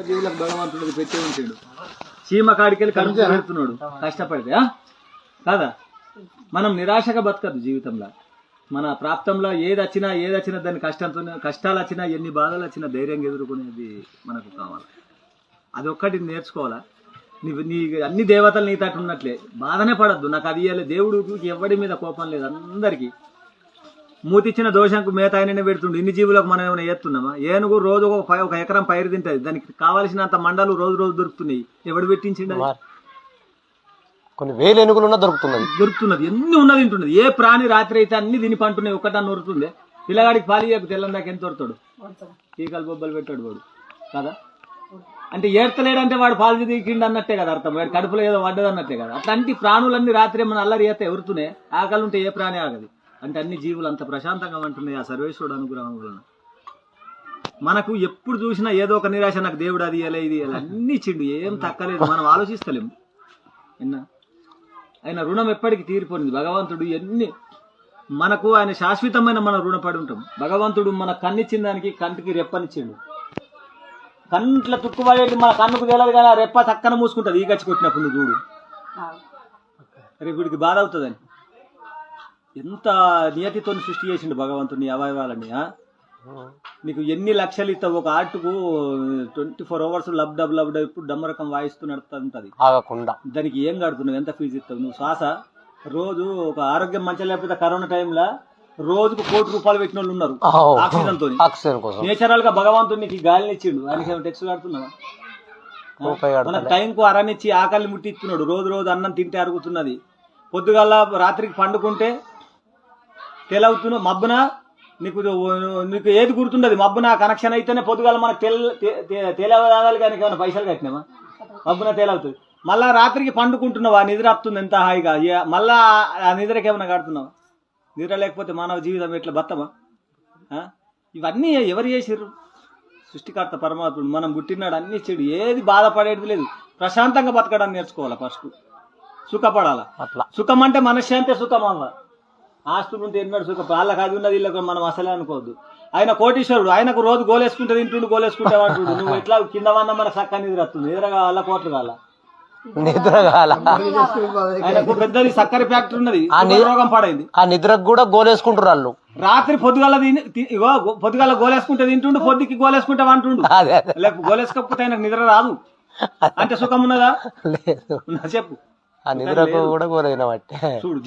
జీవులకు భగవంతుడికి పెట్టే చీమ కాడికెళ్ళి కడుపు పెడుతున్నాడు. కష్టపడితే? కాదా? మనం నిరాశగా బతకద్దు జీవితంలో. మన ప్రాప్తంలో ఏది వచ్చినా ఏది వచ్చినా దాని కష్టంతో కష్టాలు వచ్చినా ఎన్ని బాధలు వచ్చినా ధైర్యంగా ఎదుర్కొనేది మనకు కావాలి. అది ఒక్కటి నేర్చుకోవాలా? నీ నీ అన్ని దేవతలు నీ తట్టు ఉన్నట్లే. బాధనే పడద్దు. నాకు అది ఇయ్యాలి. దేవుడికి ఎవడి మీద కోపం లేదు అందరికీ. మూతిచ్చిన దోషంకు మేత ఆయననే పెడుతుండు. ఇన్ని జీవులకు మనం ఏమైనా చేస్తున్నామా? ఏనుగు రోజు ఒక ఒక ఎకరం పైరు తింటది. దానికి కావాల్సినంత మండలు రోజు రోజు దొరుకుతున్నాయి. ఎవడు పెట్టించిండు కొన్ని వేలు ఎనుగులు ఉన్నా దొరుకుతున్నది. దొరుకుతున్నది. ఎన్ని ఉన్నది తింటున్నది. ఏ ప్రాణి రాత్రి అయితే అన్ని తిని పంటున్నాయి. ఒక్కటన్నా నొరుతుంది. పిల్లగాడికి పాలియకు తెల్లందాక ఎంత దొరుకుతాడు ఈకలు బొబ్బలు పెట్టాడు వాడు. కదా? అంటే ఏడ్తలేడంటే వాడు పాలు దిగిండు అన్నట్టే కదా అర్థం. వాడి కడుపులో ఏదో పడ్డది అన్నట్టే కదా. అట్లాంటి ప్రాణులన్నీ రాత్రి మన అల్లరి చేస్తే ఎవరుతున్నాయి ఆకలి ఉంటే ఏ ప్రాణి ఆగదు. అంటే అన్ని జీవులు అంత ప్రశాంతంగా ఉంటున్నాయి ఆ సర్వేశ్వరుడు అనుగ్రహం వలన మనకు ఎప్పుడు చూసినా ఏదో ఒక నిరాశ నాకు దేవుడు అది ఇయ్యలే ఇది ఇయ్యలే అన్ని చిండు ఏం తక్కలేదు మనం ఆలోచిస్తలేం. విన్నా ఆయన రుణం ఎప్పటికీ తీరిపోయింది భగవంతుడు ఎన్ని మనకు ఆయన శాశ్వతమైన మన రుణపడి ఉంటాం. భగవంతుడు మన కన్నిచ్చిన దానికి కంటికి రెప్పనిచ్చిండు. కంట్ల తుక్కుపడేది మన కన్నుకు తెలియదు కదా రెప్ప చక్కన మూసుకుంటుంది. ఈ గచ్చి కొట్టినప్పుడు నువ్వు చూడు. రేపు వీడికి బాధ అవుతుందని. ఎంత నియతితో సృష్టి చేసిండు భగవంతుని అవయవాలని? నీకు ఎన్ని లక్షలు ఇస్తావు ఒక ఆర్టుకు twenty four hours lub dub lub dub ఇప్పుడు డమ్మరకం వాయిస్తూ నడుతుంటది ఆగకుండా. దానికి ఏం కడుతున్నావు? ఎంత ఫీజు ఇస్తావు? నువ్వు శ్వాస? రోజు ఒక ఆరోగ్యం మంచిగా లేకపోతే కరోనా టైంలో రోజుకు కోటి రూపాయలు పెట్టిన వాళ్ళు ఉన్నారు ఆక్సిజన్ కోసం. నేచురల్గా భగవంతుడు నీకు గాలిని ఇచ్చిండు. ఆయనకి టెక్స్ కడుతున్నావా మన. టైంకు అరానిచ్చి ఆకలి ముట్టిస్తున్నాడు రోజు రోజు అన్నం తింటే అరుగుతున్నది. పొద్దుగాల రాత్రికి పండుకుంటే తెలవుతున్న మబ్బున నీకు నీకు ఏది గుర్తుండదు. మబ్బున కనెక్షన్ అయితేనే పొద్దుగాల మనకు తెల తేలవదాలి కానీ ఏమైనా పైసలు కట్టినామా? మబ్బున తేలవుతుంది. మళ్ళా రాత్రికి పండుకుంటున్నావా? నిద్ర వస్తుంది ఎంత హాయిగా? మళ్ళా ఆ నిద్రకి ఏమైనా కడుతున్నావా? నిద్ర లేకపోతే మానవ జీవితం ఎట్లా బతమా? ఇవన్నీ ఎవరు చేసిర్రు? సృష్టికర్త పరమాత్ముడు మనం పుట్టినాడు అన్ని చెడు. ఏది బాధపడేది లేదు. ప్రశాంతంగా బతకడానికి నేర్చుకోవాలి ఫస్ట్ సుఖపడాలా? అట్లా. సుఖం అంటే మనశ్శాంతే సుఖం అవ్వ ఆస్తులు ఉంటే ఎన్నడు సుఖం వాళ్ళకి అది ఉన్నది వీళ్ళకి మనం అసలే అనుకోవద్దు. ఆయన కోటీశ్వరుడు ఆయనకు రోజు గోలేసుకుంటే తింటుండు గోలేసుకుంటే అంటుండు నువ్వు ఎట్లా కింద వన్న మన చక్క నిద్ర వస్తుంది నిద్ర కావాలా కోట్లు కావాలా? నిద్ర కాల ఆయనకు పెద్దది సక్కర ఫ్యాక్టరీ ఉన్నది. ఆ ని- షుగర్ రోగం పడైంది. ఆ నిద్రకు కూడా గోలేసుకుంటారు వాళ్ళు. రాత్రి పొద్దుగాల ఇగో పొద్దుగాల గోలేసుకుంటే తింటుండు పొద్దుకి గోలేసుకుంటే అంటుండు లేకపోతే గోలేసుకోకపోతే ఆయనకు నిద్ర రాదు. అంటే సుఖం ఉన్నదా? లేదు. చెప్పు. ఆ నిద్రకు కూడా బట్టే చూడు